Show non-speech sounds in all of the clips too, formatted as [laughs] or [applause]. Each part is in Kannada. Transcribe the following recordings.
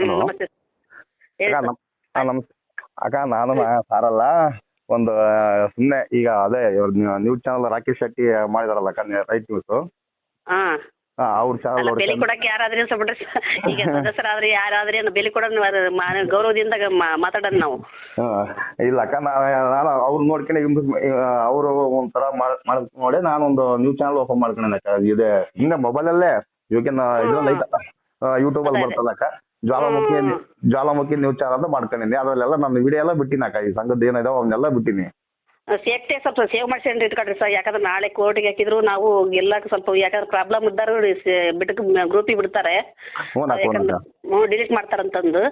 ನಮಸ್ತೆ ಅಕ್ಕ ನಮ್ ಅಕ್ಕ ನಾನು ಸಾರಲ್ಲ. ಒಂದು ಸುಮ್ಮನೆ ಈಗ ಅದೇ ಇವ್ರ ನ್ಯೂಸ್ ಚಾನಲ್ ರಾಕೇಶ್ ಶೆಟ್ಟಿ ಮಾಡಿದಾರಲ್ಲ ಅಕ್ಕ ರೈಟ್ ನ್ಯೂಸ್ ಅವ್ರ ಚಾನಲ್ ಬೆಲೆ ಕೊಡಕ್ಕೆ ಯಾರಾದ್ರೂ ಬಿಡ್ರಿ [laughs] ಈಗ ಸದಸ್ಯರಾದ್ರೆ ಯಾರಾದ್ರೆ ಬೆಲೆ ಕೊಡ ಗೌರವದಿಂದ ಮಾ- ಮಾತಾಡೋಣ ನಾವು. ಇಲ್ಲ ಅಕ್ಕ ನಾ- ನಾನು ಅವ್ರು ನೋಡ್ಕೊಂಡು ಅವರು ಒಂಥರ ಮಾಡ್- ಮಾಡ್ ನೋಡಿ ನಾನು ಒಂದು ನ್ಯೂಸ್ ಚಾನಲ್ ಓಪನ್ ಮಾಡ್ಕೊಂಡೆ ಅಕ್ಕ. ಇದೆ ಹಿಂಗೆ ಮೊಬೈಲಲ್ಲೇ ಇವಾಗಿನ ಇದ್ರಲ್ಲಿ ಯೂಟ್ಯೂಬ್ ಅಲ್ಲಿ ಬರ್ತದ ಅದೇ. ಬರ್ತಲ್ಲ ಅಕ್ಕ ಜ್ವಾಲಾಮುಖಿ. ಜ್ವಾಲಾಮುಖಿ ನ್ಯೂಸ್ ಚಾನಲ್ ಅಂತ ಮಾಡ್ಕೊಂಡಿನಿ. ಅದ್ರಲ್ಲೆಲ್ಲ ನನ್ನ ವಿಡಿಯೋ ಎಲ್ಲ ಬಿಟ್ಟಿನಿ ಅಕ್ಕ ಈ ಸಂಘದ ಏನಿದಾವೆ ಅವನ್ನೆಲ್ಲ ಬಿಟ್ಟಿನಿ. ಸೇಫ್ಟಿ ಸ್ವಲ್ಪ ಸೇವ್ ಮಾಡ್ಸ್ಕೊಂಡು ಇಟ್ಕೊಳ್ರಿ ಸರ್. ಯಾಕಂದ್ರೆ ನಾಳೆ ಕೋರ್ಟಿಗೆ ಹಾಕಿದ್ರು ನಾವು ಎಲ್ಲ ಸ್ವಲ್ಪ ಯಾಕಂದ್ರೆ ಪ್ರಾಬ್ಲಮ್ ಇದ್ದಾರು ಬಿಟ್ಟು ಗ್ರೂಪಿಗೆ ಬಿಡ್ತಾರೆ. ಹ್ಞೂ ಡಿಲೀಟ್ ಮಾಡ್ತಾರಂತಂದು.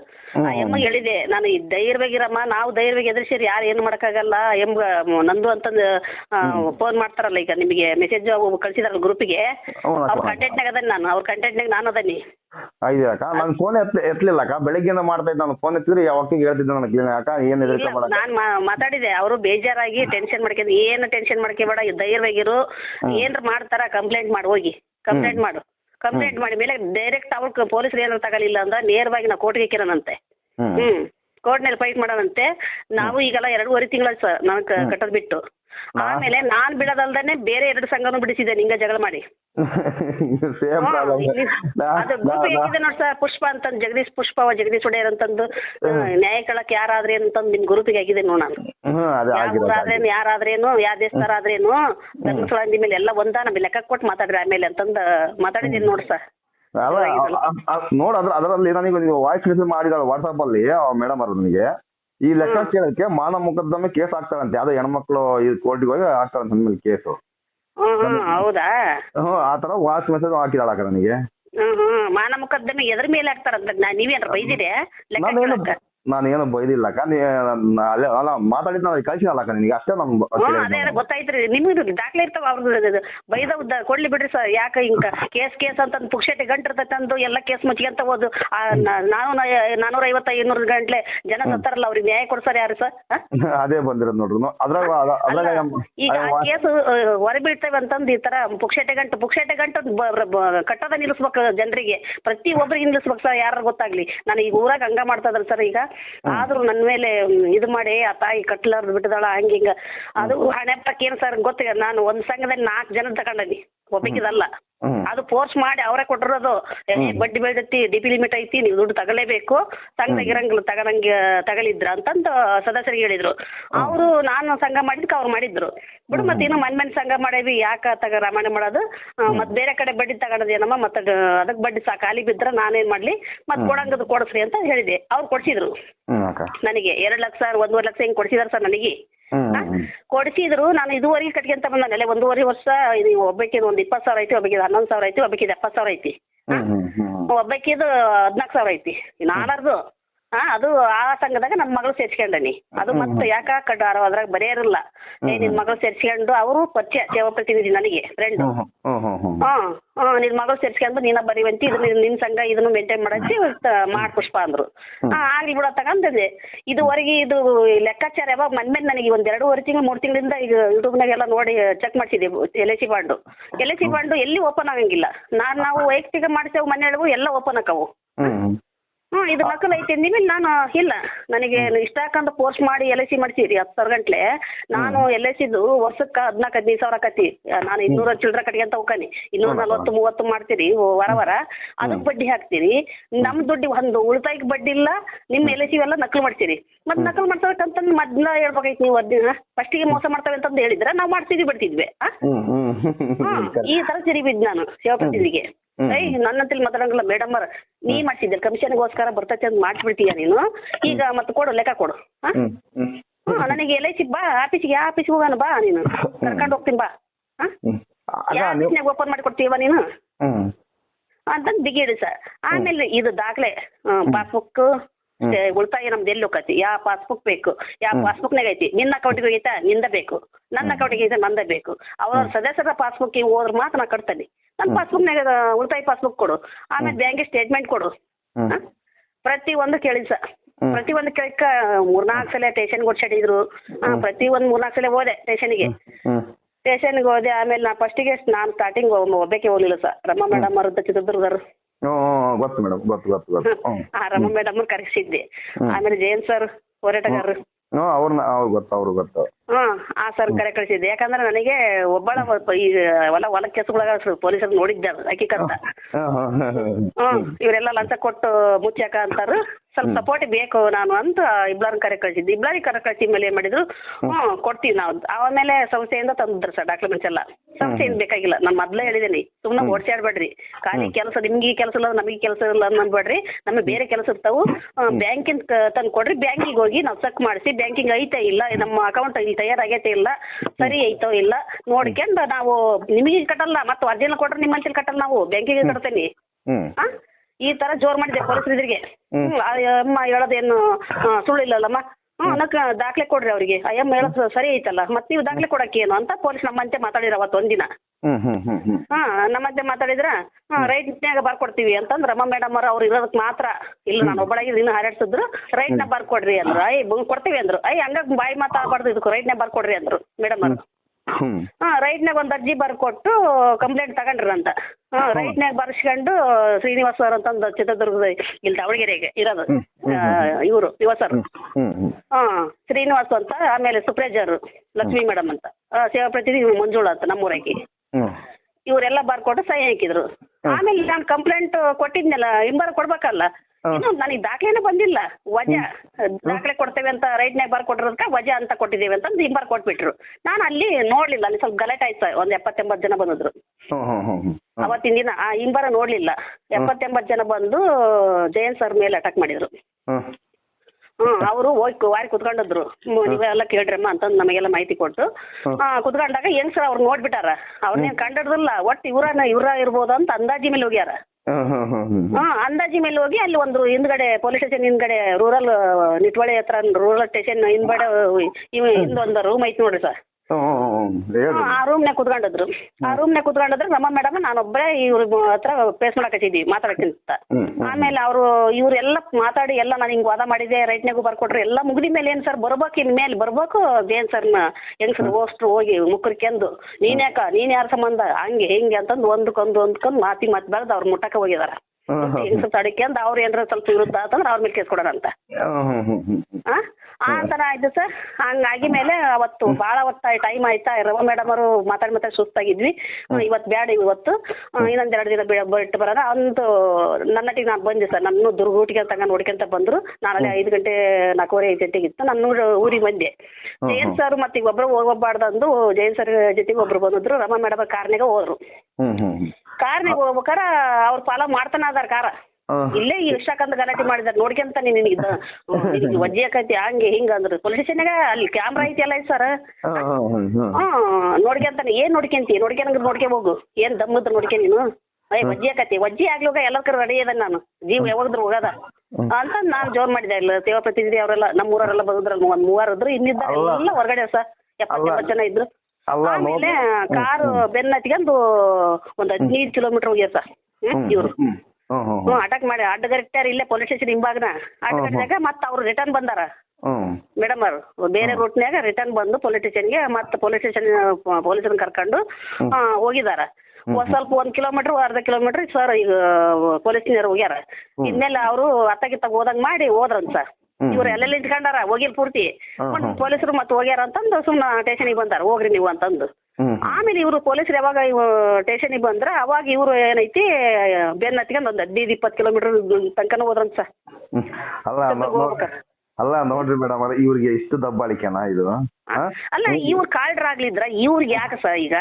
ಎಮ್ಮಗೆ ಹೇಳಿದೆ ನಾನು ಈ ಧೈರ್ಯವಾಗಿರಮ್ಮ ನಾವು ಧೈರ್ಯವಾಗಿ ಎದುರಿಸಿರಿ ಯಾರು ಏನು ಮಾಡೋಕ್ಕಾಗಲ್ಲ ಎಂ ನಂದು ಅಂತಂದು ಫೋನ್ ಮಾಡ್ತಾರಲ್ಲ ಈಗ ನಿಮಗೆ ಮೆಸೇಜ್ ಕಳ್ಸಿದಾರಲ್ಲ ಗ್ರೂಪಿಗೆ ಅವ್ರ ಕಂಟೆಂಟ್ನಾಗ ಅದನ್ನ ನಾನು ಅವ್ರ ಕಂಟೆಂಟ್ನಾಗ ನಾನು ಅದನ್ನಿ. ಐದು ಅಕ್ಕ ನಾನು ಫೋನ್ ಎತ್ ಎತ್ತಲಿಲ್ಲ ಅಕ್ಕ ಬೆಳಗ್ಗೆಯಿಂದ ಮಾಡ್ತಾ ಇದ್ದೆ. ನಾನು ಫೋನ್ ಎತ್ತಿದ್ರೆ ಯಾವಾಗ ಹೇಳ್ತಿದ್ದೆ ನನಗೆ ಕ್ಲೀನ್ ಅಕ್ಕ ಏನು ಎದುರಿಕೆ ನಾನು ಮಾತಾಡಿದೆ ಅವರು ಬೇಜಾರಾಗಿ ಟೆನ್ಷನ್ ಮಾಡ್ಕೊಂಡು ಏನು ಟೆನ್ಷನ್ ಮಾಡ್ಕೋಬೇಡ ಧೈರ್ಯವಾಗಿರು. ಏನ್ರ ಮಾಡ್ತಾರ ಕಂಪ್ಲೇಂಟ್ ಮಾಡಿ ಹೋಗಿ. ಕಂಪ್ಲೇಂಟ್ ಮಾಡು. ಕಂಪ್ಲೇಂಟ್ ಮಾಡಿ ಮೇಲೆ ಡೈರೆಕ್ಟ್ ಅವ್ರ ಪೊಲೀಸರು ಏನಾರು ತಗೊಳ್ಳಿಲ್ಲ ಅಂದ್ರೆ ನೇರವಾಗಿ ನಾವು ಕೋರ್ಟ್ಗೆ ಕೇಳೋಣಂತೆ. ಹ್ಮ್. ಕೋರ್ಟ್ ಕೋರ್ಟ್ನಲ್ಲಿ ಫೈಟ್ ಮಾಡೋಣಂತೆ. ನಾವು ಈಗೆಲ್ಲ ಎರಡೂವರೆ ತಿಂಗಳ ಸರ್ ನನಗೆ ಕಟ್ಟೋದು ಬಿಟ್ಟು. ಆಮೇಲೆ ನಾನ್ ಬಿಡೋದಲ್ದೇನೆ ಬೇರೆ ಎರಡು ಸಂಘನು ಬಿಡಿಸಿದೆ ನಿಂಗ ಜಗಳ ಮಾಡಿ. [laughs] ಸೇಮ್ ಹ್ಮ್, ಇಲ್ಲಿ ಅದು ಗ್ರೂಪ್ ಹೇಗಿದೆ ನೋಡಿ ಸರ್ ಪುಷ್ಪ ಅಂತ ಜಗದೀಶ್ ಪುಷ್ಪ ಜಗದೀಶ್ ಒಡೆಯರ್ ಅಂತಂದು. ನ್ಯಾಯ ಕೇಳಕ್ ಯಾರಾದ್ರೆ ಅಂತಂದು ನಿಮ್ ಗುರುತಿಗೆ ಆಗಿದೆ ನೋಡ್ ನಾನು. ಯಾರಾದ್ರೇನು ಯಾರಾದ್ರೇನು ಯಾವ ದೇಶದಾರ ಆದ್ರೇನು ಧರ್ಮಸ್ಥಳ ಅಂದ ಮೇಲೆ ಎಲ್ಲ ಒಂದ ನಮ್ ಲೆಕ್ಕ ಕೊಟ್ಟು ಮಾತಾಡ್ರಿ ಆಮೇಲೆ ಅಂತಂದ ಮಾತಾಡಿದೀನಿ ನೋಡ್ ಸರ್. ನೋಡ ಅದ್ರ ಅದರಲ್ಲಿ ನನಗೆ ವಾಯ್ಸ್ ಮೆಸೇಜ್ ಮಾಡಿದಾಳೆ ವಾಟ್ಸಪ್ ಅಲ್ಲಿ ಮೇಡಮ್ ಅವರು ನನಗೆ. ಈ ಲೆಕ್ಕ ಕೇಳಕ್ಕೆ ಮಾನವ ಮೊಕದ್ದಮೆ ಕೇಸ್ ಆಗ್ತಾರಂತೆ. ಯಾವ್ದೋ ಹೆಣ್ಮಕ್ಳು ಈ ಕೋರ್ಟಿಗೆ ಹೋಗಿ ಆಗ್ತಾರಂತೆ ಅಂದ್ಮೇಲೆ ಕೇಸು. ಹ್ಮ್ ಹೌದಾ? ಆ ತರ ವಾಚ್ ಮೆಸೇಜ್ ಹಾಕಿದಾಳ ಅಕ್ಕ ನನಗೆ? ಹ್ಮ್ ಹ್ಮ್ ಮಾನ ಮುಖದ್ದಮೆ ಎದ್ರ ಮೇಲೆ ಹಾಕ್ತಾರಂತ ನಾ ನೀವೇನ್ರ ಬೈದಿದೆ ಲೆಕ್ಕ ನಾನೇನು ಕೇಳಕ್ಕ ನಾನು ಏನು ಬೈದಿಲ್ಲ ಅಕ್ಕ ನೀ ಅಲ್ಲೇ ಅಲ್ಲ ಮಾತಾಡಿದ್ ನಾನು ಕಳಿಸಿಲ್ಲ ಅಕ್ಕ ನಿನಗೆ? ಅಷ್ಟೇ ನಮ್ಗೆ ಅದೇ ಅದೇ ಗೊತ್ತಾಯ್ತ್ರಿ. ನಿಮ್ಗೆ ದಾಖಲೆ ಇರ್ತಾವ ಅವ್ರದ್ದು ಬೈದ ಉದ್ದ ಕೊಡ್ಲಿ ಬಿಡ್ರಿ ಸರ್. ಯಾಕೆ ಹಿಂಗ ಕೇಸ್ ಕೇಸ್ ಅಂತಂದು ಪುಕ್ಷಟೆ ಗಂಟಿರ್ತೈತೆ ಅಂದು ಎಲ್ಲ ಕೇಸ್ ಮುಚ್ಕೊಂತ ಹೋದು. ಆ, ನಾ- ನಾನು ನಾನೂರ ಐವತ್ತ ಐನೂರು ಗಂಟ್ಲೆ ಜನ ಸತ್ತಾರಲ್ಲ ಅವ್ರಿಗೆ ನ್ಯಾಯ ಕೊಡ್ಸಾರ ಯಾರು ಸರ್? [laughs] ಅದೇ ಬಂದಿರೋದು ನೋಡ್ರಿ. ಅದ್ರಾಗ ಅದ- ಅದ್ರಾಗ ಈಗ ಕೇಸ್ ಹೊರಬೀಳ್ತೇವೆ ಅಂತಂದು ಈ ತರ ಪುಕ್ಷಟೆ ಗಂಟು ಪುಕ್ಷಟೆ ಗಂಟು ಕಟ್ಟದ ಬ- ಬ- ಕಟ್ಟೋದ ನಿಲ್ಲಿಸ್ಬೇಕು ಜನರಿಗೆ. ಪ್ರತಿ ಒಬ್ಬರಿಗೆ ನಿಲ್ಲಿಸ್ಬೇಕು ಸರ್ ಯಾರು ಗೊತ್ತಾಗ್ಲಿ. ನಾನು ಈಗ ಊರಾಗ ಹಂಗ ಮಾಡ್ತದಲ್ಲ ಸರ್ ಈಗ. ಆದ್ರೂ ನನ್ ಮೇಲೆ ಇದ್ ಮಾಡಿ ಆ ತಾಯಿ ಕಟ್ಲಾರ್ದು ಬಿಟ್ಟದಾಳ ಹಂಗ ಹಿಂಗ. ಅದು ಹಣೆ ಪಕ್ಕ ಏನ್ ಸರ್ ಗೊತ್ತಿಲ್ಲ ನಾನು ಒಂದ್ ಸಂಘದಲ್ಲಿ ನಾಲ್ಕು ಜನ ತಗೊಂಡನಿ. ಹ್ಮ್ ಅದು ಫೋರ್ಸ್ ಮಾಡಿ ಅವರೇ ಕೊಟ್ಟಿರೋದು ಬಡ್ಡಿ ಬೆಳ್ದೈತಿ ಡಿ ಪಿ ಲಿಮಿಟ್ ಐತಿ ನೀವು ದುಡ್ಡು ತಗಲೇಬೇಕು ತಂಗ ಇರಂಗಿಲ್ಲ ತಗೊಳಂಗ ತಗಲಿದ್ರ ಅಂತಂದು ಸದಸ್ಯರಿಗೆ ಹೇಳಿದ್ರು. ಅವರು ನಾನು ಸಂಘ ಮಾಡಿದ್ಕೆ ಅವ್ರು ಮಾಡಿದ್ರು. ಬಿಡು ಮತ್ತೆ ಇನ್ನು ಮನ್ ಮನ್ ಸಂಘ ಮಾಡೇವಿ ಯಾಕ ತಗ ರಾಮಾಯಣ ಮಾಡೋದು? ಮತ್ತೆ ಬೇರೆ ಕಡೆ ಬಡ್ಡಿ ತಗೊಂಡದೇನಮ್ಮ ಮತ್ತೆ ಅದಕ್ಕೆ ಬಡ್ಡಿ ಸಾ ಖಾಲಿ ಬಿದ್ರೆ ನಾನೇನ್ ಮಾಡ್ಲಿ ಮತ್ತೆ ಕೊಡಂಗದು ಕೊಡಸ್ರಿ ಅಂತ ಹೇಳಿದೆ. ಅವ್ರು ಕೊಡ್ಸಿದ್ರು. ನನಗೆ ಎರಡ್ ಲಕ್ಷ ಒಂದೂವರೆ ಲಕ್ಷ ಹಿಂಗ್ ಕೊಡ್ಸಿದಾರ ಸರ್ ನನಗೆ. ಕೊಡಿಸಿದ್ರು ನಾನು ಇದುವರೆಗೆ ಕಟ್ಕೊಂತ ಬಂದಾನೆ ಒಂದೂವರೆ ವರ್ಷ ಇದು ಒಬ್ಬಕ್ಕಿದ ಒಂದು ಇಪ್ಪತ್ತು ಸಾವಿರ ಐತಿ ಒಬ್ಬಕ್ಕಿದ ಹನ್ನೊಂದು ಸಾವಿರ ಐತಿ ಒಬ್ಬಕ್ಕಿದ ಎಪ್ಪತ್ತು ಸಾವಿರ ಐತಿ. ಒಬ್ಬಾಕಿದು ಹದಿನಾಲ್ಕು ಸಾವಿರ ಐತಿ. ನಾಲ್ಕು ಹಾ ಅದು ಆ ಸಂಘದಾಗ ನನ್ನ ಮಗಳು ಸೇರ್ಸ್ಕೊಂಡನಿ. ಅದು ಮತ್ತೆ ಯಾಕ ಕಡ್ಡಾರ ಅದ್ರಾಗ ಬರೇ ಇರಲ್ಲ ಏ ನಿನ್ ಮಗಳು ಸೇರ್ಸ್ಕೊಂಡು ಅವರು ಪರಿಚಯ ಸೇವಾ ಪ್ರತಿನಿಧಿ ನನಗೆ ಫ್ರೆಂಡ್ ಹಾ ಹಾ ನಿನ್ ಮಗಳು ಸೇರ್ಸ್ಕೊಂಡು ನೀನ ಬರೀವಂತಿ ಇದನ್ನ ನಿನ್ ಸಂಘ ಇದನ್ನು ಮೇಂಟೈನ್ ಮಾಡಂತಿ ಮಾಡ್ ಪುಷ್ಪ ಅಂದ್ರು. ಹಾ ಆಗ್ಲಿ ಬಿಡ ತಗಂತಂದೆ ಇದುವರೆಗೆ ಇದು ಲೆಕ್ಕಾಚಾರ ಯಾವಾಗ ಮನ್ಮೇಲೆ ನನಗೆ ಒಂದ್ ಎರಡೂವರೆ ತಿಂಗಳು ಮೂರ್ ತಿಂಗಳಿಂದ ಈಗ ಯೂಟ್ಯೂಬ್ನಾಗೆಲ್ಲ ನೋಡಿ check ಮಾಡ್ಸಿದ್ದೆ L I C bond. L I C bond ಎಲ್ಲಿ ಓಪನ್ ಆಗಂಗಿಲ್ಲ. ನಾನ್ ನಾವು ವೈಯಕ್ತಿಕ ಮಾಡ್ತೇವೆ ಮನೆಯೊಳಗು ಎಲ್ಲ ಓಪನ್ ಆಕವು ಹ್ಞೂ ಇದು ನಕಲ್ ಐತಿ ಅಂದಿಮೇಲೆ ನಾನು ಇಲ್ಲ. ನನಗೆ ಇಷ್ಟ ಹಾಕಂತ ಪೋಸ್ಟ್ ಮಾಡಿ ಎಲ್ ಐ ಸಿ ಮಾಡ್ಸಿರಿ ಹತ್ತು ಸಾವಿರ ಗಂಟ್ಲೆ. ನಾನು ಎಲ್ ಐ ಸಿದು ವರ್ಷಕ್ಕೆ ಹದಿನಾಲ್ಕು ಹದಿನೈದು ಸಾವಿರ ಆಕತಿ ನಾನು ಇನ್ನೂರ ಚಿಲ್ಲರೆ ಅಂತ ಹೋಗ್ತಾನೆ ಇನ್ನೂರ ನಲ್ವತ್ತು ಮೂವತ್ತು ಮಾಡ್ತೀರಿ ವಾರ ವಾರ. ಅದಕ್ಕೆ ಬಡ್ಡಿ ಹಾಕ್ತೀರಿ. ನಮ್ಮ ದುಡ್ಡು ಒಂದು ಉಳಿತಾಯಕ್ಕೆ ಬಡ್ಡಿ ಇಲ್ಲ ನಿಮ್ಮ ಎಲ್ ಐ ಸಿ ಎಲ್ಲ ನಕಲು ಮಾಡ್ತೀರಿ. ಮತ್ತೆ ನಕಲು ಮಾಡ್ಸಬೇಕಂತಂದು ಮೊದ್ಲ ಹೇಳ್ಬೇಕಾಯ್ತು ನೀವು ಫಸ್ಟ್ ಫಸ್ಟಿಗೆ ಮೋಸ ಮಾಡ್ತೇವೆ ಅಂತಂದು ಹೇಳಿದ್ರೆ ನಾವು ಮಾಡ್ತೀವಿ ಬಿಡ್ತಿದ್ವಿ. ಹ್ಮ್ ಹ್ಮ್. ಹ್ಮ್ [laughs] ಈ ತರ. ಸಿರಿಬಿದ್ ನಾನು ಸೇವಾಪತಿಗೆ ಏಯ್ ನನ್ನ ಹತ್ರ ಮಾತಾಡಂಗಿಲ್ಲ ಮೇಡಮ್ ಅವ್ರ ನೀ ಮಾಡ್ಸಿದ್ದೆ ಕಮಿಷನ್ಗೋಸ್ಕರ ಬರ್ತೈತೆ ಅಂತ ಮಾಡಿಸ್ಬಿಡ್ತೀಯ ನೀನು? ಈಗ ಮತ್ತೆ ಕೊಡು ಲೆಕ್ಕ ಕೊಡು ಹಾ? ಹ್ಮ್ ನನಗೆ ಎಲ್ ಐ ಸಿ ಬಾ ಆಫೀಸಿಗೆ ಯಾವ ಆಫೀಸಿಗೆ ಹೋಗೋಣ ಬಾ ನೀನು. ಕರ್ಕೊಂಡು ಹೋಗ್ತೀನಿ ಬಾ ಹಾ? ಹ್ಮ್. ಅಕ್ಕ ಯಾವ ನೀವು ಆಫೀಸ್ನಾಗ ಓಪನ್ ಮಾಡಿ ಕೊಡ್ತೀವ ನೀನು? ಹ್ಮ್. ಬಿಗಿ ಬಿಗಿಡಿ ಸರ್. ಆಮೇಲೆ ಇದು ದಾಖಲೆ ಪಾಸ್ಬುಕ್ ಉಳಿತಾಯ ನಮ್ದು ಎಲ್ಲಿ ಹೋಗತಿ ಯಾವ ಪಾಸ್ಬುಕ್ ಬೇಕು? ಯಾವ ಪಾಸ್ಬುಕ್ನಾಗ ಐತಿ? ನಿನ್ನ ಅಕೌಂಟಿಗೆ ಹೋಗೈತಾ? ನಿಂದ ಬೇಕು. ನನ್ನ ಅಕೌಂಟಿಗೆ ಐತೆ ನಂದ ಬೇಕು. ಅವ್ರ ಸದಸ್ಯರ ಪಾಸ್ಬುಕ್ ಹೋದ್ರೆ ಮಾತ್ರ ನಾ ಕಟ್ತೇನೆ. ನನ್ನ ಪಾಸ್ಬುಕ್ನಾಗ ಉಳಿತಾಯ ಪಾಸ್ಬುಕ್ ಕೊಡು. ಆಮೇಲೆ ಬ್ಯಾಂಕ್ ಸ್ಟೇಟ್ಮೆಂಟ್ ಕೊಡು? ಪ್ರತಿ ಒಂದು ಕೇಳಿ ಸರ್ ಪ್ರತಿ ಒಂದು ಕೇಳಕ್ಕ ಮೂರ್ನಾಲ್ಕು ಸಲ ಟೇಷನ್ ಓಡಿಸಿದ್ರು ಪ್ರತಿ ಒಂದು ಮೂರ್ನಾಲ್ಕು ಸಲ ಹೋದೆ ಟೇಷನ್ಗೆ ಟೇಷನ್ಗೆ ಸ್ಟೇಷನ್ಗೆ ಹೋದೆ ಆಮೇಲೆ ನಾ ಫಸ್ಟಿಗೆ ನಾನು ಸ್ಟಾರ್ಟಿಂಗ್ ಒಬ್ಬಕ್ಕೆ ಹೋಗ್ಲಿಲ್ಲ ಸರ್ ರಮ್ಮ ಮೇಡಮ್ ಅವ್ರದ್ದು ಚಿತ್ರದುರ್ಗರು ಗೊತ್ತು ಮೇಡಮ್ ಗೊತ್ತು ಗೊತ್ತು ಗೊತ್ತು. ಆ ರಮ ಮೇಡಮ್ ಕರೆಸಿದ್ದೆ. ಆಮೇಲೆ ಜಯಂತ್ ಸರ್ ಹೋರಾಟಗಾರರು. ಅವ್ರನ್ನ ಅವ್ರು ಗೊತ್ತು ಅವ್ರು ಗೊತ್ತು. ಹ್ಮ್ ಆ ಸರ್ ಕರೆ ಕಳಿಸಿದ್ದೆ. ಯಾಕಂದ್ರೆ ನನಗೆ ಒಬ್ಬಳ ಒಬ್ಬ ಈ ಹೊಲ ಹೊಲ ಕೆಸಗಳಾಗ ಪೊಲೀಸರು ನೋಡಿದ್ದೆ ಅದು ಹಕ್ಕಿಕಂತ ಹಾಂ ಹಾಂ ಹ್ಮ್ ಇವರೆಲ್ಲ ಲಂಚ ಕೊಟ್ಟು ಮುಚ್ಚಾಕ ಅಂತಾರ. ಸ್ವಲ್ಪ ಸಪೋರ್ಟ್ ಬೇಕು ನಾನು ಅಂತ ಇಬ್ಲಾರನ್ ಕರೆ ಕಳಿಸಿದ್ದೆ. ಇಬ್ಲಾರಿ ಕರೆ ಕಳ್ಸಿ ಮೇಲೆ ಏನ್ ಮಾಡಿದ್ರು ಹ್ಮ್. ಕೊಡ್ತೀವಿ ನಾವು. ಆಮೇಲೆ ಸಂಸ್ಥೆಯಿಂದ ತಂದಿದ್ರು ಸರ್ ಡಾಕ್ಯುಮೆಂಟ್ಸ್ ಎಲ್ಲ. ಏನ್ ಬೇಕಾಗಿಲ್ಲ. ನಾನು ಮೊದ್ಲೇ ಹೇಳಿದ್ದೀನಿ ಸುಮ್ಮನೆ ಓಡಿಸಾಡ್ಬೇಡ್ರಿ ಖಾಲಿ ಕೆಲಸ ನಿಮ್ಗೆ ಕೆಲಸ ಇಲ್ಲ ನಮಗೆ ಕೆಲಸ ಇಲ್ಲ ಅನ್ಬೇಡ್ರಿ ನಮಗೆ ಬೇರೆ ಕೆಲಸ ಇರ್ತಾವು. ಬ್ಯಾಂಕಿಂದ ತಂದು ಕೊಡ್ರಿ. ಬ್ಯಾಂಕಿಗೆ ಹೋಗಿ ನಾವು ಚೆಕ್ ಮಾಡಿಸಿ. ಬ್ಯಾಂಕಿಂಗ್ ಐತೆ ಇಲ್ಲ ನಮ್ಮ ಅಕೌಂಟ್ ಇಲ್ಲಿ ತಯಾರಾಗೈತೆ ಇಲ್ಲ ಸರಿ ಐತೋ ಇಲ್ಲ ನೋಡ್ಕೊಂಡು ನಾವು ನಿಮಗೆ ಕಟ್ಟಲ್ಲ ಮತ್ತೆ ಅರ್ಜಿನ ಕೊಟ್ರೆ ನಿಮ್ಮ ಅಂತೇಳಿ ಕಟ್ಟಲ್ಲ ನಾವು. ಬ್ಯಾಂಕಿಗೆ ಕಟ್ತೇನೆ? ಈ ತರ ಜೋರ್ ಮಾಡಿದೆ ಪೊಲೀಸರಿಗೆ ಹ್ಮ್. ಅಮ್ಮ ಹೇಳೋದೇನು ಸುಳ್ಳು ಇಲ್ಲಲ್ಲಮ್ಮ ಹ್ಮ್ ಅನ್ನಕ್ ದಾಖಲೆ ಕೊಡ್ರಿ ಅವ್ರಿಗೆ. ಅಯ್ಯಮ್ಮ ಹೇಳೋದು ಸರಿ ಐತಲ್ಲ. ಮತ್ ನೀವು ದಾಖಲೆ ಕೊಡಕ್ಕೆ ಏನು ಅಂತ ಪೊಲೀಸ್ ನಮ್ಮಂತೆ ಮಾತಾಡಿರ ಅವತ್ತು ಒಂದಿನ. ಹಾ ನಮ್ಮಂತೆ ಮಾತಾಡಿದ್ರ ರೈಟ್ ರೈಟ್ನ್ಯಾಗ ಬರ್ಕೊಡ್ತೀವಿ ಅಂತಂದ್ರ ಅಮ್ಮ ಮೇಡಮ್ ಅವ್ರ ಅವ್ರು ಇರೋದಕ್ ಮಾತ್ರ. ಇಲ್ಲ ನಾನು ಒಬ್ಬಳಾಗಿ ಇನ್ನು ಹಾರಾಡ್ಸಿದ್ರು ರೈಟ್ನ ಬರ್ಕೊಡ್ರಿ ಅಂದ್ರು. ಐ ಕೊಡ್ತೀವಿ ಅಂದ್ರು. ಐ ಹಂಗ ಬಾಯಿ ಮಾತಾಡ್ಬಾರ್ದು ಇದಕ್ಕೆ ನ ಬರ್ಕೊಡ್ರಿ ಅಂದ್ರು ಮೇಡಮ್ ಅವ್ರು. ಹ್ಞೂ ಹಾ ರೈಟ್ನಾಗ ಒಂದು ಅರ್ಜಿ ಬರ್ಕೊಟ್ಟು ಕಂಪ್ಲೇಂಟ್ ತಗೊಂಡ್ರು ಅಂತ ಹಾ ರೈಟ್ನಾಗ ಬರ್ಸ್ಕೊಂಡು ಶ್ರೀನಿವಾಸ್ ಸರ್ ಅಂತಂದು ಚಿತ್ರದುರ್ಗದ ಇಲ್ಲಿ ದಾವಣಗೆರೆಗೆ ಇರೋದು. ಇವರು ಯುವ ಸರ್. ಹ್ಞೂ ಹಾ ಶ್ರೀನಿವಾಸ್ ಅಂತ ಆಮೇಲೆ ಸುಪ್ರೇಜರ್ ಲಕ್ಷ್ಮಿ ಮೇಡಮ್ ಅಂತ. ಆ, ಸೇವಾ ಪ್ರತಿನಿಧಿ ಮಂಜುಳಾ ಅಂತ ನಮ್ಮೂರಾಗಿ. ಇವರೆಲ್ಲ ಬರ್ಕೊಟ್ಟು ಸಹಿ ಹಾಕಿದ್ರು. ಆಮೇಲೆ ನಾನು ಕಂಪ್ಲೇಂಟ್ ಕೊಟ್ಟಿದ್ನಲ್ಲ ಇಂಬರ್ ಕೊಡ್ಬೇಕಲ್ಲ. ಹ್ಮ್. ಇನ್ನು ನನಗೆ ದಾಖಲೆನೇ ಬಂದಿಲ್ಲ. ವಜಾ ದಾಖಲೆ ಕೊಡ್ತೇವೆ ಅಂತ ರೈಟ್ನಾಗ ಬರ್ಕೊಟ್ಟಿರೋದಕ್ಕೆ ವಜಾ ಅಂತ ಕೊಟ್ಟಿದ್ದೇವೆ ಅಂತ ಹಿಂಬಾರ್ ಕೊಟ್ಬಿಟ್ರು. ನಾನು ಅಲ್ಲಿ ನೋಡ್ಲಿಲ್ಲ ಅಲ್ಲಿ ಸ್ವಲ್ಪ ಗಲಾಟೆ ಆಯ್ತು ಒಂದ್ ಎಪ್ಪತ್ತೆಂಬತ್ತು ಜನ ಬಂದಿದ್ರು. ಅವತ್ತಿನ ದಿನ ಆ ಇಂಬರ ನೋಡ್ಲಿಲ್ಲ. ಎಪ್ಪತ್ತೆಂಬತ್ತು ಜನ ಬಂದು ಜಯನ್ ಸರ್ ಮೇಲೆ ಅಟ್ಯಾಕ್ ಮಾಡಿದ್ರು. ಹ್ಮ್ ಅವರು ಹೋಗಿ ವಾರಿ ಕುತ್ಕೊಂಡಿದ್ರು. ನೀವೆಲ್ಲ ಕೇಳ್ರಮ್ಮ ಅಂತಂದು ನಮಗೆಲ್ಲ ಮಾಹಿತಿ ಕೊಟ್ಟು. ಕುತ್ಕೊಂಡಾಗ ಹೆಂಗ್ ಸರ್ ಅವ್ರು ನೋಡ್ಬಿಟ್ಟಾರ? ಅವ್ರನ್ನೇನ್ ಕಂಡಿಡ್ದಿಲ್ಲ ಒಟ್ಟು ಇವ್ರನ್ನ ಇವ್ರ ಇರ್ಬೋದು ಅಂತ ಅಂದಾಜಿ ಮೇಲೆ ಹೋಗ್ಯಾರ. ಹಾ ಅಂದಾಜಿ ಮೇಲೆ ಹೋಗಿ ಅಲ್ಲಿ ಒಂದು ಹಿಂದ್ಗಡೆ ಪೊಲೀಸ್ ಸ್ಟೇಷನ್ ಹಿಂದ್ಗಡೆ ರೂರಲ್ ನಿಟ್ವಳಿ ಹತ್ರ ರೂರಲ್ ಸ್ಟೇಷನ್ ಹಿಂದ್ಗಡೆ ಹಿಂದೊಂದು ರೂಮ್ ಐತಿ ನೋಡ್ರಿ ಸರ್ ರೂಮ್ ಆ ರೂಮ್ನಾಗ ಕುತ್ಕೊಂಡಿದ್ರು. ಆ ರೂಮ್ನಾಗ ಕುತ್ಕೊಂಡಿದ್ರು ನಮ್ಮ ಮೇಡಮ್ ನಾನೊಬ್ಬರೇ ಇವ್ರ ಹತ್ರ ಫೇಸ್ ಮಾಡಕತ್ತಿದ್ವಿ ಮಾತಾಡಕ್ಕಿಂತ ಆಮೇಲೆ ಅವರು ಇವರೆಲ್ಲ ಮಾತಾಡಿ ಎಲ್ಲ ನಾನು ಹಿಂಗೆ ವಾದ ಮಾಡಿದೆ ರೈಟ್ನಾಗೂ ಬರ್ಕೊಟ್ರಿ ಎಲ್ಲ ಮುಗಿದ ಮೇಲೆ ಏನು ಸರ್ ಬರ್ಬೇಕು ಇನ್ ಮೇಲೆ ಬರ್ಬೇಕು ಏನ್ ಸರ್ ಹೆಂಗ್ ಸರ್ ಹೋಸ್ಟ್ರು ಹೋಗಿ ಮುಕ್ಕರ್ಕೆಂದು ನೀನ್ ಯಾಕ ನೀನ್ ಯಾರ ಸಂಬಂಧ? ಹಂಗೆ ಹಿಂಗೆ ಅಂತಂದು ಒಂದಕ್ಕೊಂದು ಒಂದ್ಕೊಂದು ಮಾತಿ ಮಾತ್ ಬೆಳೆದು ಅವ್ರು ಮುಟ್ಟಕ್ಕೆ ಹೋಗಿದಾರ. ಹ್ಞೂ ತಡಿಕೆ ಅವ್ರು ಏನಾರ ಸ್ವಲ್ಪ ವಿರುದ್ಧ ಅಂತಂದ್ರೆ ಅವ್ರ ಮೇಲೆ ಕೇಸ್ ಕೊಡೋಣ ಅಂತ ಆ ತರ ಥರ ಆಯ್ತು ಸರ್. ಹಂಗಾಗಿ ಮೇಲೆ ಅವತ್ತು ಭಾಳ ಹೊತ್ತ ಟೈಮ್ ಆಯ್ತಾ? ರವ ಮೇಡಮ್ ಅವರು ಮಾತಾಡಿ ಮಾತಾಡಿ ಸುಸ್ತಾಗಿದ್ವಿ. ಇವತ್ತು ಬ್ಯಾಡ ಇವತ್ತು. ಇನ್ನೊಂದು ಎರಡು ದಿನ ಬಿಟ್ಟು ಬರೋಣ. ಅಂತೂ ನನ್ನಟ್ಟಿಗೆ ನಾನು ಬಂದೆ ಸರ್. ನನ್ನ ದುರ್ಗೂಟಿಗೆ ತಗೊಂಡು ನೋಡ್ಕೊಂತ ಬಂದ್ರು. ನಾನು ಅಲ್ಲಿ ಐದು ಗಂಟೆ ನಾಲ್ಕೂವರೆ ಐದು ಗಂಟೆಗಿತ್ತು ನನ್ನ ಊರಿಗೆ ಬಂದೆ. ಜಯಂತ್ ಸರ್ ಮತ್ತೆ ಈಗ ಒಬ್ಬರು ಹೋಗಬಾರ್ದು ಅಂದು ಜಯಂತ್ ಸರ್ ಜೊತೆಗೆ ಒಬ್ರು ಬಂದಿದ್ರು. ರಮ ಮೇಡಮ್ ಕಾರ್ನಾಗ ಹೋದ್ರು. ಕಾರ್ನಾಗ ಹೋಗ್ಬೇಕಾರ ಅವ್ರು ಫಾಲೋ ಮಾಡ್ತಾನೆ ಅದಾರ ಕಾರ. ಇಲ್ಲೇ ಇಷ್ಟಕ್ಕಂತ ಗಲಾಟೆ ಮಾಡಿದಾರೆ. ನೋಡ್ಕೊಂತ ನಿನಗೆ ನಿನಗೆ ವಜ್ಜಿ ಆಕೈತಿ ಹಂಗೆ ಹಿಂಗ ಅಂದ್ರ. ಪೊಲೀಸ್ ಸ್ಟೇಷನ್ಯಾಗ ಅಲ್ಲಿ ಕ್ಯಾಮ್ರಾ ಐತಿ ಅಲ್ಲ ಸರ್ ನೋಡ್ಕೊಂತಾನೆ ಏನ್ ನೋಡ್ಕೊಂತಿ ನೋಡ್ಕೊಂಡ್ ನೋಡ್ಕೊಂಡ್ ಹೋಗು. ಏನ್ ದಮ್ಮದ್ರ ನೋಡ್ಕೊಂಡ್ ನೀನು? ಅಯ್ಯ ವಜ್ಜಿ ಆಕತಿ. ವಜ್ಜಿ ಆಗ್ಲೋಗ ಎಲ್ಲದಕ್ಕೂ ರೆಡಿ ಅದ ನಾನು. ಜೀವ ಯಾವಾಗದ್ರು ಹೋಗದ. ಅಂತ ನಾನ್ ಜೋರ್ ಮಾಡಿದೆ. ಇಲ್ಲ ಸೇವಾ ಪ್ರತಿನಿಧಿ ಅವರೆಲ್ಲ ನಮ್ಮ ಊರವರೆಲ್ಲ ಬಂದ್ರಲ್ಲ ಒಂದ್ ಮೂವಾರ ಇದ್ರು ಇನ್ನಿದ್ದಾರೆ ಅಲ್ಲ. ಎಲ್ಲ ಹೊರಗಡೆ ಸರ್. ಎಪ್ಪತ್ತೆಪ್ಪತ್ ಜನ ಇದ್ರು. ಆಮೇಲೆ ಕಾರು ಬೆನ್ನ ಹತ್ಕೊಂಡು ಒಂದ್ ಹದಿನೈದು ಕಿಲೋಮೀಟರ್ ಹೋಗ್ಯಾರ ಸರ್. ಇವ್ರು. ಹ್ಞೂ ಅಟ್ಯಾಕ್ ಮಾಡಿ ಅಡ್ಡಗಟ್ಟಾರ ಇಲ್ಲೇ ಪೊಲೀಸ್ ಸ್ಟೇಷನ್ ಹಿಂಭಾಗನ ಅಡ್ಡಗಟ್ಟಿದಾಗ ಮತ್ತೆ ಅವ್ರು ರಿಟರ್ನ್ ಬಂದಾರ. ಮೇಡಮ್ ಅವರು ಬೇರೆ ರೂಟ್ನ್ಯಾಗ ರಿಟರ್ನ್ ಬಂದು ಪೊಲೀಸ್ ಸ್ಟೇಷನ್ಗೆ ಮತ್ತೆ ಪೊಲೀಸ್ ಸ್ಟೇಷನ್ ಪೊಲೀಸರನ್ನ ಕರ್ಕೊಂಡು ಆ, ಹೋಗಿದಾರ. ಒಂದ್ ಸ್ವಲ್ಪ ಒಂದ್ ಕಿಲೋಮೀಟರ್ ಅರ್ಧ ಕಿಲೋಮೀಟರ್ ಸರ್ ಈಗ ಪೊಲೀಸ್ನವ್ರು ಹೋಗ್ಯಾರ. ಇನ್ಮೇಲೆ ಅವರು ಅತ್ತಗಿತ್ತಾಗ ಹೋದಂಗ್ ಮಾಡಿ ಹೋದ್ರಂತ ಸರ್ ಹ್ಮ್. ಇವ್ರು ಎಲ್ಲೆಲ್ಲಿ ಇಟ್ಕೊಂಡಾರ ಹೋಗಿಲ್ ಪೂರ್ತಿ. ಹ್ಮ್, ಹ್ಮ್. ಪೊಲೀಸರು ಮತ್ತೆ ಹೋಗ್ಯಾರ ಅಂತಂದು ಸುಮ್ಮನೆ ಸ್ಟೇಷನಿಗೆ ಬಂದಾರ ಹೋಗ್ರಿ ನೀವು ಅಂತಂದು. ಆಮೇಲೆ ಇವರು ಪೊಲೀಸರು ಯಾವಾಗ ಸ್ಟೇಷನ್ಗೆ ಬಂದ್ರ ಅವಾಗ ಇವರು ಏನೈತಿ ಬೆನ್ನ ಹತ್ಕೊಂಡು ಒಂದ್ ಹದಿನೈದು ಇಪ್ಪತ್ತು ಕಿಲೋಮೀಟರ್ ತನಕನೂ ಹೋದ್ರಂತ ಸರ್. ಅಲ್ಲ. ಅಲ್ಲ ನೋಡ್ರಿ ಮೇಡಮ್ ಇವ್ರಿಗೆ ಇಷ್ಟು ದಬ್ಬಾಳಿಕೆನಾ ಇದು? ಅಲ್ಲ ಇವ್ರು ಕಾಲ್ಡ್ರಾಗ್ಲಿದ್ರ ಇವ್ರಿಗೆ ಯಾಕೆ ಸರ್ ಈಗ?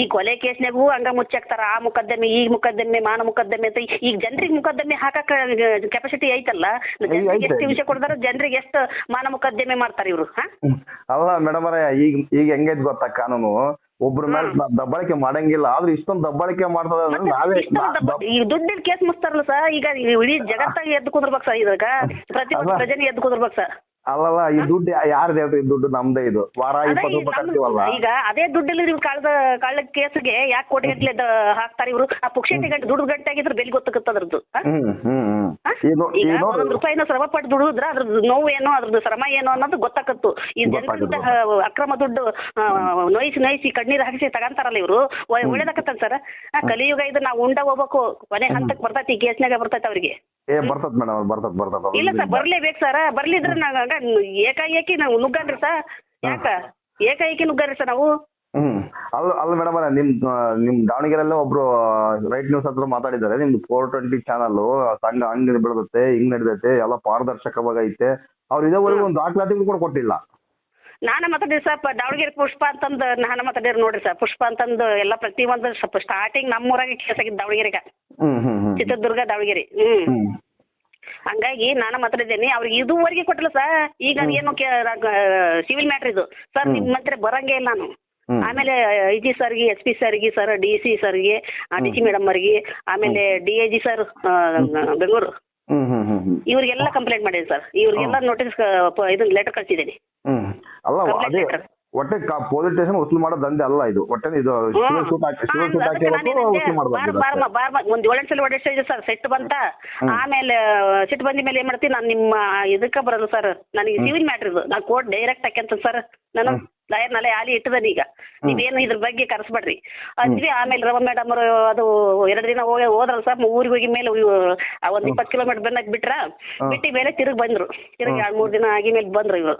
ಈ ಕೊಲೆ ಕೇಸ್ನಾಗೂ ಹಂಗ ಮುಚ್ಚಾಕ್ತಾರ ಆ ಮುಕದ್ದಮೆ ಈ ಮುಕದ್ದಮೆ ಮಾನ ಮುಕದ್ದಮೆ ಅಂತ ಈಗ ಜನರಿಗೆ ಮುಕದ್ದಮೆ ಹಾಕಕ್ ಕೆಪಾಸಿಟಿ ಐತಲ್ಲ. ಎಷ್ಟು ವಿಷಯ ಕೊಡ್ತಾರ ಜನರಿಗೆ ಎಷ್ಟು ಮಾನ ಮುಕದ್ದಮೆ ಮಾಡ್ತಾರ ಇವ್ರು. ಅಲ್ಲ ಮೇಡಮ್ ಅವರೇ ಈಗ ಈಗ ಹೆಂಗೈತ್ ಗೊತ್ತಾ ಕಾನೂನು? ಒಬ್ರ ಮೇಲೆ ದಬ್ಬಾಳಿಕೆ ಮಾಡಂಗಿಲ್ಲ. ಆದ್ರೆ ಇಷ್ಟೊಂದು ದಬ್ಬಾಳಿಕೆ ಮಾಡ್ತದ ನಾವೇ ದುಡ್ಡಿನ ಕೇಸ್ ಮುಸ್ತಾರಲ್ಲ ಸರ್? ಈಗ ಇಡೀ ಜಗತ್ತಾಗ ಎದ್ದು ಕುಂದ್ರಬೇಕು ಸರ್ ಪ್ರತಿಯೊಂದು ಅಲ್ಲ. ಪ್ರಜೆನೆ ಎದ್ದು ಕುಂದ್ರಬೇಕು ಸರ್. ಅಲ್ಲಲ್ಲ ಈ ದುಡ್ಡು ಯಾರ್ದು ಹೇಳ್ರಿ? ದುಡ್ಡು ನಮ್ದೇ ಇದು. ವಾರ ಇಪ್ಪತ್ತು ರೂಪಾಯಿ ಕಟ್ತೀವಲ್ಲ? ಈಗ ಅದೇ ದುಡ್ಡಲ್ಲಿ ನೀವು ಕಳ್ದ ಕಳ್ಳ ಕೇಸ್ಗೆ ಯಾಕೆ ಕೋಟಿ ಗಟ್ಟಲೆ ಹಾಕ್ತಾರೆ ಇವರು? ಆ ಪುಕ್ಷಟಿ ಗಂಟೆ ದುಡ್ಡು ಗಂಟೆ ಆಗಿದ್ರೆ ಬೆಲೆ ಗೊತ್ತಾಗುತ್ತೆ ಅದ್ರದ್ದು ಈಗ ಈ ಒಂದೊಂದು ರೂಪಾಯಿನ ಶ್ರಮ ಪಟ್ಟು ದುಡಿದ್ರ ಅದ್ರದ್ದು ನೋವು ಏನು ಅದ್ರದ್ದು ಶ್ರಮ ಏನು ಅನ್ನೋದು ಗೊತ್ತಾಕತ್ತು. ಈ ಜನರಿಂದ ಅಕ್ರಮ ದುಡ್ಡು ನೋಯಿಸಿ ನೋಯಿಸಿ ಕಣ್ಣೀರು ಹಾಕಿಸಿ ತಗಂತಾರಲ್ಲ ಇವರು. ಒಳ್ಳೇದಾಕತ್ತಲ್ಲ ಸರ್. ಕಲಿಯುಗ ಇದು ನಾವು ಉಂಡ ಹೋಗ್ಬೇಕು. ಕೊನೆ ಹಂತಕ್ಕೆ ಬರ್ತೈತಿ ಕೇಸ್ನಾಗ ಬರ್ತೈತಿ ಅವ್ರಿಗೆ. ಏ ಬರ್ತದ ಮೇಡಮ್ ಬರ್ತದ ಬರ್ತದ ಇಲ್ಲ ಸರ್ ಬರ್ಲೇಬೇಕು ಸರ್. ಬರ್ಲಿದ್ರೆ ನಾವು ಏಕಾಏಕಿ ನಾವು ನುಗ್ಗನ್ರಿ ಸರ್. ಯಾಕ? ಏಕಾಏಕಿ ನುಗ್ಗನ್ರಿ ಸರ್ ನಾವು. ಹ್ಮ್. ಅಲ್ಲ ಅಲ್ಲ ಮೇಡಮ್ ನಿಮ್ ಆ, ನಿಮ್ ದಾವಣಗೆರೆಲ್ಲೇ ಒಬ್ರು ರೈಟ್ ನ್ಯೂಸ್ ಹತ್ರ ಮಾತಾಡಿದ್ದಾರೆ. ನಿಮ್ದು ಫೋರ್ ಟ್ವೆಂಟಿ ಚಾನಲ್ ಸಂಘ ಹಂಗ್ ಬೆಳೆದತ್ತೆ ಹಿಂಗ್ ನಡೆದೈತೆ ಎಲ್ಲ ಪಾರದರ್ಶಕವಾಗೈತೆ ಅವ್ರು ಇದೇವರೆಗೂ ಒಂದು ದಾಖಲಾತಿ ಕೂಡ ಕೊಟ್ಟಿಲ್ಲ. ನಾನ ಮಾತಾಡಿರಿ ಸರ್ ದಾವಣಗೆರೆ ಪುಷ್ಪ ಅಂತಂದು ನಾನು ಮಾತಾಡಿರಿ ನೋಡ್ರಿ ಸರ್ ಪುಷ್ಪ ಅಂತಂದ್ ಎಲ್ಲ ಪ್ರತಿ ಒಂದು ಸ್ವಲ್ಪ ಸ್ಟಾರ್ಟಿಂಗ್ ನಮ್ಮೂರಾಗ ಕೇಸ್ ಆಗಿದ್ದು ದಾವಣಗೆರೆಗೆ. ಚಿತ್ರದುರ್ಗ ದಾವಣಗೆರೆ. ಹ್ಮ್. ಹಂಗಾಗಿ ನಾನು ಮಾತಾಡಿದ್ದೇನೆ ಅವ್ರಿಗೆ ಇದುವರೆಗೆ ಕೊಟ್ಟಿಲ್ಲ ಸರ್. ಈಗ ಏನು ಸಿವಿಲ್ ಮ್ಯಾಟ್ರ್ ಇದು. ಸರ್ ನಿಮ್ಮ ಹತ್ರ ಬರಂಗೇ ಇಲ್ಲ ನಾನು. ಆಮೇಲೆ ಐ ಜಿ ಸರ್ಗೆ ಎಸ್ ಪಿ ಸರ್ಗೆ ಸರ್ ಡಿ ಸಿ ಸರ್ಗೆ ಡಿ ಸಿ ಮೇಡಮ್ ಅವರಿಗೆ ಆಮೇಲೆ D I G sir Bengaluru. ಇವರಿಗೆಲ್ಲ ಕಂಪ್ಲೇಂಟ್ ಮಾಡಿದೆ ಸರ್. ಇವ್ರಿಗೆಲ್ಲ ನೋಟಿಸ್ ಇದನ್ನ ಲೆಟರ್ ಕಳ್ಸಿದ್ದೀನಿ. ಅಲ್ಲ ಅದೇ ಒಟ್ಟೆ ಪೊಲೀಸ್ ಸ್ಟೇಷನ್ ವಸೂಲು ಮಾಡೋ ದಂಧೆ ಅಲ್ಲ ಇದು. ಒಟ್ಟೆ ಇದು ಸಿವಿಲ್ ಸೂಟ್ ಹಾಕಿ ಸಿವಿಲ್ ಸೂಟ್ ಹಾಕಿ ವಸೂಲು ಮಾಡಬಾರ್ದು ಒಂದ್ ಏಳೆಂಟು ಸಲ ಹೊಡೆಸ್ತಾ ಸರ್ ಸೆಟ್ ಬಂತ. ಆಮೇಲೆ ಸೆಟ್ ಬಂದ ಮೇಲೆ ಏನ್ ಮಾಡ್ತೀನಿ ನಾನು ನಿಮ್ಮ ಇದಕ್ಕ ಬರಲ್ಲ ಸರ್. ನನಗೆ ಸಿವಿಲ್ ಮ್ಯಾಟ್ರ್ ಇದು ನಾನು ಕೋರ್ಟ್ ಡೈರೆಕ್ಟ್ ಹಾಕ್ಯಂತ ಸರ್. ನಾನು ಲಾಯರ್ ನಾಳೆ ಆಲಿ ಇಟ್ಟದನ್ ಈಗ. ನೀವೇನು ಇದ್ರ ಬಗ್ಗೆ ಕರೆಸ್ಬೇಡ್ರಿ. ಅಂದ್ವಿ ಆಮೇಲೆ ರವ ಮೇಡಮ್ ಅವರು ಅದು ಎರಡು ದಿನ ಹೋಗಿ ಹೋದ್ರಲ್ಲ ಸರ್ ಊರಿಗೆ ಹೋಗಿ ಮೇಲೆ ಆ ಒಂದ್ ಇಪ್ಪತ್ತು ಕಿಲೋಮೀಟರ್ ಬೆನ್ನಕ್ ಬಿಟ್ರ ಬಿಟ್ಟಿ ಮೇಲೆ ತಿರುಗಿ ಬಂದ್ರು. ತಿರುಗಿ ಎರಡ್ ಮೂರ್ ದಿನ ಆಗಿ ಮೇಲೆ ಬಂದ್ರು ಇವರು.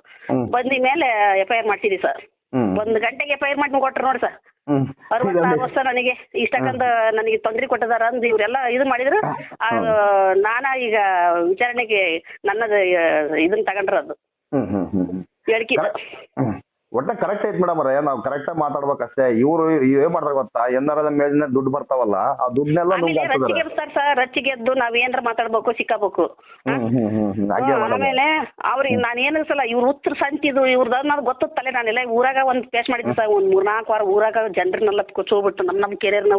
ಬಂದ ಮೇಲೆ ಎಫ್ ಐ ಆರ್ ಮಾಡ್ಸಿದ್ವಿ ಸರ್ ಒಂದ್ ಗಂಟೆಗೆ ಎಫ್ ಐ ಆರ್ ಮಾಡಿ ಕೊಟ್ರು ನೋಡಿ ಸರ್. ಅರವತ್ತಾರು ವರ್ಷ ನನಗೆ. ಇಷ್ಟಕ್ಕಂತ ನನಗೆ ತೊಂದರೆ ಕೊಟ್ಟದಾರ ಅಂದ್ ಇವರೆಲ್ಲ ಇದು ಮಾಡಿದ್ರು. ಆ, ನಾನ ಈಗ ವಿಚಾರಣೆಗೆ ನನ್ನದು ಇದನ್ನ ತಗೊಂಡ್ರ ಅದು ಹ್ಮ್ ಹ್ಮ್ ಹ್ಮ್. ಹ್ಮ್. ಹೇಳಿಕೆ. ಒಟ್ಟ ಕರೆಕ್ಟ್ ಐತೆ ಮೇಡಮ್ ಅವ್ರೆ. ನಾವು ಕರೆಕ್ಟ್ ಆಗಿ ಮಾತಾಡ್ಬೇಕಷ್ಟೇ. ಇವ್ರು ಏನ್ ಮಾಡ್ರ ಗೊತ್ತಾ? ಎನ್ನಾರದ ಮೇಲಿನ ದುಡ್ಡು ಬರ್ತಾವಲ್ಲ ಆ ದುಡ್ಡನ್ನೆಲ್ಲ ಆಮೇಲೆ ರಚ್ಚಿಗೆ ಸರ್. ರಚ್ಚಿಗೆ ಎದ್ದು ನಾವ್ ಏನ್ರ ಮಾತಾಡ್ಬೇಕು ಸಿಕ್ಕಬೇಕು ಆಮೇಲೆ ಅವ್ರಿಗೆ ನಾನು ಏನು ಸಲ ಇವ್ರ ಉತ್ತರ ಸಂತಿದು ಇವ್ರದ್ದು ಅನ್ನೋದು ಗೊತ್ತಲ್ಲೇ ನಾನೆಲ್ಲ. ಊರಾಗ ಒಂದ್ ಪೇಸ್ ಮಾಡಿದ್ದೆ ಸರ್. ಒಂದು ಮೂರ್ನಾಲ್ಕು ವಾರ ಊರಾಗ ಜನರನ್ನೆಲ್ಲ ಕೊಚ್ಚೋಗ್ಬಿಟ್ಟು ನಮ್ ನಮ್ ಕೆರಿಯರ್ನ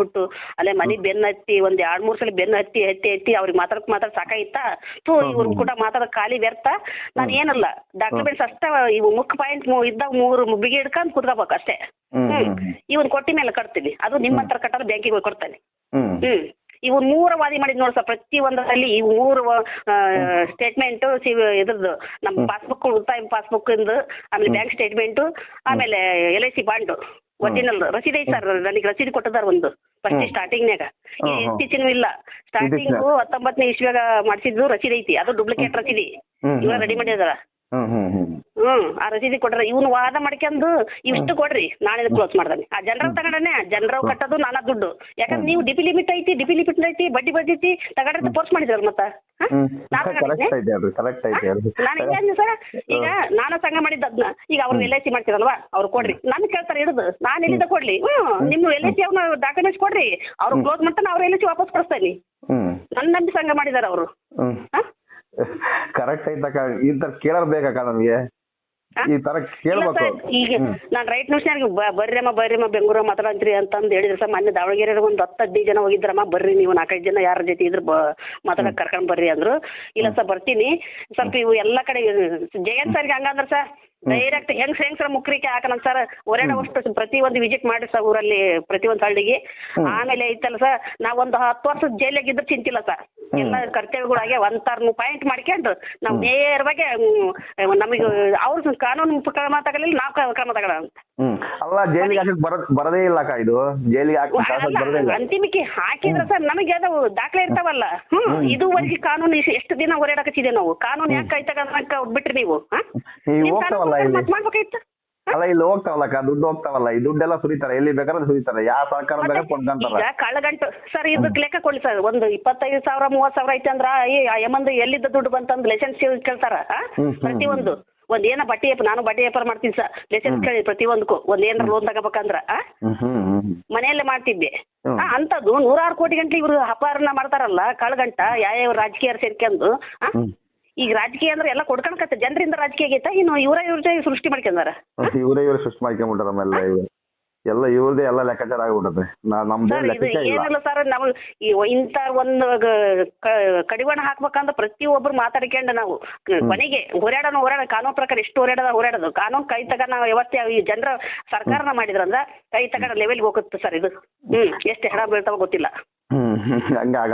ಬಿಟ್ಟು ಅಲ್ಲೇ ಮನೆ ಬೆನ್ನ ಹತ್ತಿ ಒಂದ್ ಎರಡ್ ಮೂರ್ ಸಲ ಬೆನ್ನ ಹತ್ತಿ ಹತ್ತಿ ಹತ್ತಿ ಅವ್ರಿಗೆ ಮಾತಾಡಕ್ ಮಾತಾಡ್ ಸಾಕಾಯ್ತ ತೂ ಇವ್ರ ಕೂಡ ಮಾತಾಡೋ ಖಾಲಿ ವ್ಯರ್ಥ. ನಾನು ಏನಲ್ಲ ಡಾಕ್ಯುಮೆಂಟ್ಸ್ ಅಷ್ಟ ಇವು ಮುಖ ಪಾಯಿಂಟ್ ಇದ್ದಾಗ ಮೂರು ಬಿಗಿ ಹಿಡ್ಕೊಂಡ್ ಕುತ್ಕೋಬೇಕು ಅಷ್ಟೇ. ಹ್ಮ್. ಇವನ್ ಕೊಟ್ಟಿ ಮೇಲೆ ಕಟ್ತೀನಿ ಅದು ನಿಮ್ಮ ಹತ್ರ ಕಟ್ಟೋದು ಬ್ಯಾಂಕಿಗೆ ಹೋಗಿ ಕೊಡ್ತಾನೆ. ಹ್ಮ್. ಇವನ್ ಇವು ಮೂರ ವಾದಿ ಮಾಡಿದ್ ನೋಡಿ ಸರ್ ಪ್ರತಿ ಒಂದರಲ್ಲಿ ಈ ಮೂರು ಸ್ಟೇಟ್ಮೆಂಟ್ ಇದ್ರದ್ದು ನಮ್ಮ ಪಾಸ್ಬುಕ್ ಉಳಿತಾಯ ಪಾಸ್ಬುಕ್ ಇಂದ ಆಮೇಲೆ ಬ್ಯಾಂಕ್ ಸ್ಟೇಟ್ಮೆಂಟ್ ಆಮೇಲೆ L I C bond original ರಸೀದಿ ಐತಿ ಸರ್ ನನಗೆ ರಸೀದಿ ಕೊಟ್ಟದಾರ ಒಂದು ಫಸ್ಟ್ ಸ್ಟಾರ್ಟಿಂಗ್ನಾಗ ನಾಗ. ಇತ್ತೀಚಿನ ಇಲ್ಲ. ಸ್ಟಾರ್ಟಿಂಗ್ ಹತ್ತೊಂಬತ್ತನೇ ಇಸ್ವಿಯಾಗ ಮಾಡಿಸಿದ್ದು ರಸೀದಿ ಐತಿ. ಅದು ಡೂಪ್ಲಿಕೇಟ್ ರಸೀದಿ. ಇವಾಗ ರೆಡಿ ಮಾಡಿದಾರ. ಹ್ಮ್ ಹ್ಮ್ ಹ್ಮ್. ಹ್ಮ್ ಆ ರಸೀದಿ ಕೊಡ್ರಿ ಇವ್ನು ವಾದ ಮಾಡ್ಕೊಂಡು ಇಷ್ಟು ಕೊಡ್ರಿ ನಾಳೆ ಕ್ಲೋಸ್ ಮಾಡ್ದಾನೆ ಆ ಜನರ ತಗೊಂಡನೆ ಜನರ ಕಟ್ಟೋದು ನಾನಾ ದುಡ್ಡು. ಯಾಕಂದ್ರೆ ನೀವು ಡಿಪಿ ಲಿಮಿಟ್ ಐತಿ ಡಿಪಿ ಲಿಮಿಟ್ ಐತಿ ಬಡ್ಡಿ ಐತಿ ತಗೊಂಡ್ರೆ ಫೋರ್ಸ್ ಮಾಡಿದ್ರಲ್ಲ ಮತ್ತ? ಕರೆಕ್ಟ್ ಐತೆ ಅದು ಕರೆಕ್ಟ್ ಐತೆ ನಾನು ಸರ್ ಈಗ ನಾನು ಸಂಘ ಮಾಡಿದ್ದ ಅದ್ನ. ಈಗ ಅವ್ರು ಎಲ್ ಐ ಸಿ ಮಾಡ್ತೀರಲ್ವಾ ಅವ್ರು ಕೊಡ್ರಿ. ನನ್ ಕೇಳ್ತಾರೆ ಹಿಡಿದು ನಾನು ಎಲ್ಲಿಂದ ಕೊಡ್ಲಿ? ಹ್ಮ್ ನಿಮ್ಮ ಎಲ್ ಐ ಸಿ ಅವ್ನ ಡಾಕ್ಯುಮೆಂಟ್ಸ್ ಕೊಡ್ರಿ. ಅವ್ರು ಕ್ಲೋಸ್ ಮಾಡ್ತಾನೆ ಅವ್ರ ಎಲ್ ಐ ಸಿ ವಾಪಸ್ ಕಳಿಸ್ತಾನೆ ನನ್ನ ನಂಬಿ ಸಂಘ ಮಾಡಿದಾರ ಅವರು. [laughs] ಕರೆಕ್ಟ್ ಐತಕ್ಕ ಈ ತರ ಕೇಳೋರ್ ಬೇಕಕ್ಕ ನಮ್ಗೆ? ಈ ತರ ಕೇಳ್ಬೇಕು. ಈಗ ನಾನು ರೈಟ್ ನ್ಯೂಸ್ನಾಗ ಬರ್ರಿಯಮ್ಮ ಬರ್ರಿಯಮ್ಮ ಬೆಂಗಳೂರು ಮಾತಾಡಂತ್ರಿ ಅಂತಂದು ಹೇಳಿದ್ರೆ ಸರ್. ಮೊನ್ನೆ ದಾವಣಗೆರೆ ಒಂದು ಹತ್ತು ಹದಿನೈದು ಜನ ಹೋಗಿದ್ರಮ್ಮ ಬರ್ರಿ ನೀವು ನಾಲ್ಕೈದು ಜನ ಯಾರ ಜೊತೆ ಇದ್ರ ಮಾತಾಡಕ್ ಕರ್ಕೊಂಡ್ ಬರ್ರಿ ಅಂದ್ರು. ಇಲ್ಲ ಸರ್ ಬರ್ತೀನಿ. ಸ್ವಲ್ಪ ಇವು ಎಲ್ಲ ಕಡೆ ಜಯಂತ್ ಸರ್ಗೆ ಹಂಗಂದ್ರ ಸರ್. ಡೈರೆಕ್ಟ್ ಹೆಂಗ್ ಹೆಂಗ್ಸರ ಮುಕ್ರಿಕೆ ಹಾಕಲ್ಲ ಸರ್? ವರ್ಷ ಪ್ರತಿ ಒಂದು ವಿಸಿಟ್ ಮಾಡಿ ಸರ್ ಊರಲ್ಲಿ ಪ್ರತಿ ಒಂದು ಹಳ್ಳಿಗೆ. ಆಮೇಲೆ ಐತಲ್ಲ ಸರ್ ನಾವ್ ಒಂದು ಹತ್ತು ವರ್ಷ ಜೈಲಾಗ ಇದ್ರೆ ಚಿಂತಿಲ್ಲ ಸರ್. ಎಲ್ಲ ಕರ್ತವ್ಯಗಳಾಗೆ ಒಂದ್ ಪಾಯಿಂಟ್ ಮಾಡ್ಕೊಂಡು ನಾವು ನೇರವಾಗಿ ನಮಗೆ ಅವ್ರ ಕಾನೂನು ಕ್ರಮ ತಗೊಳ್ಳಿಲ್ಲ ನಾವು ಕ್ರಮ ತಗೊಳ್ಳೋಣ ಅಂತ. ಹ್ಮ್. ಅಲ್ಲ ಜೈಲಿಗೆ ಹಾಕಕ್ ಬರ ಬರದೇ ಇಲ್ಲ ಅಕ್ಕ ಇದು. ಜೈಲಿಗೆ ಹಾಕಕ್ ಅಲ್ಲ, ಬರದೇ ಇಲ್ಲ. ಅಂತಿಮಕ್ಕೆ ಹಾಕಿದ್ರ ಸರ್ ನಮಗೆ ಅದು ದಾಖಲೆ ಇರ್ತಾವಲ್ಲ. ಹ್ಮ್ ಇದುವರೆಗೆ ಕಾನೂನು ಎಷ್ಟು ದಿನ ಓಡಾಡಕತ್ತಿದೆ ನಾವು? ಕಾನೂನು ಯಾಕೆ ಕೈ ತಗೊಂಡ್ ಬಿಟ್ರಿ ನೀವು? ಹಾ? ನೀವು ನಿಮ್ ಹೋಗ್ತಾವಲ್ಲ ಕಾನೂನು ಇಲ್ಲಿ. ಮತ್ತ್ ಮಾಡ್ಬೇಕಾಗಿತ್ತು ಅಲ್ಲ ಇಲ್ಲಿ ಹೋಗ್ತಾವಲ್ಲಕ್ಕ ದುಡ್ಡು ಹೋಗ್ತಾವಲ್ಲ. ಈ ದುಡ್ಡೆಲ್ಲ ಸುರಿತಾರೆ. ಎಲ್ಲಿ ಬೇಕಾದ್ರೆ ಸುರಿತಾರೆ. ಯಾವ ಸರ್ಕಾರ ಬೇಕಾದ್ರೆ ಕೊಂಡ್ಕೊಂತಾರ. ಈಗ ಕಳ್ಳಗಂಟು ಸರ್ ಇದಕ್ಕೆ ಲೆಕ್ಕ ಕೊಡ್ಲಿ ಸರ್. ಒಂದು ಇಪ್ಪತ್ತೈದು ಸಾವಿರ ಮೂವತ್ತು ಸಾವಿರ ಐತೆ ಅಂದ್ರ ಏ ಆ ಯಮಂದು ಎಲ್ಲಿದ್ದ ದುಡ್ಡು ಬಂತಂದ್ ಲೈಸೆನ್ಸ್ ಕೇಳ್ತಾರ ಆ? ಒಂದು ಹ್ಮ್, ಪ್ರತಿಯೊಂದು. ಒಂದ್ ಏನ ಬಟ್ಟೆ ವ್ಯಾಪಾರ ನಾನು ಬಟ್ಟೆ ವ್ಯಾಪಾರ ಮಾಡ್ತೀನಿ ಸರ್. ಲೈಸೆನ್ಸ್ ಕೇಳಿ ಪ್ರತಿಯೊಂದಕ್ಕೂ. ಒಂದ್ ಏನಾರ ಲೋನ್ ತಗೋಬೇಕಂದ್ರ ಆ? ಮನೆಯಲ್ಲೇ ಮಾಡ್ತಿದ್ದೆ. ಅಂತದ್ದು ನೂರಾರು ಕೋಟಿ ಗಂಟೆ ಇವರು ಅಪಹರಣ ಮಾಡ್ತಾರಲ್ಲ ಕಳ್ಗಂಟ ಯಾವ ರಾಜಕೀಯ ಸೇರ್ಕೊಂಡು. ಈಗ ರಾಜಕೀಯ ಅಂದ್ರೆ ಎಲ್ಲ ಕೊಡ್ಕೊಳಕತ್ತೆ ಜನರಿಂದ ರಾಜಕೀಯ ಆಗೈತಾ? ಇನ್ನು ಇವರ ಇವ್ರ ಸೃಷ್ಟಿ ಮಾಡ್ಕೊಂಡಾರ? ಇವರೇ ಇವ್ರ ಸೃಷ್ಟಿ ಮಾಡ್ಕೊಂಡ್ಬಿಟ್ಟಾರ. ಎಲ್ಲ ಇವ್ರದೇ ಎಲ್ಲ ಲೆಕ್ಕಾಚಾರ ಆಗ್ಬಿಟ್ಟದೆ ನಮ್ದೇ ಸರ್ ಇದು ಲೆಕ್ಕಕ್ಕೆ ಇಲ್ಲ. ಏನಿಲ್ಲ ಸರ್ ಈ ಇಂಥ ಒಂದು ಗ- ಕ- ಕಡಿವಾಣ ಹಾಕ್ಬೇಕಂದ್ರೆ ಪ್ರತಿಯೊಬ್ಬರು ಮಾತಾಡ್ಕೊಂಡು ನಾವು ಕ- ಕೊನೆಗೆ ಹೋರಾಡೋಣ ಹೋರಾಡ ಕಾನೂನು ಪ್ರಕಾರ ಎಷ್ಟು ಹೋರಾಡದ ಹೋರಾಡೋದು. ಕಾನೂನು ಕೈ ತಗ ನಾವು ವ್ಯವಸ್ಥೆ ಈ ಜನರ ಸರ್ಕಾರನ ಮಾಡಿದ್ರಂದ್ರ ಕೈ ತಗೊಂಡ ಲೆವೆಲ್ಗೆ ಹೋಗುತ್ತೆ ಸರ್ ಇದು. ಹ್ಮ್. ಎಷ್ಟು ಹೆಣ ಬೀಳ್ತಾವ ಗೊತ್ತಿಲ್ಲ. ಹ್ಮ್. ಹಂಗೆ ಆಗಲ್ಲ.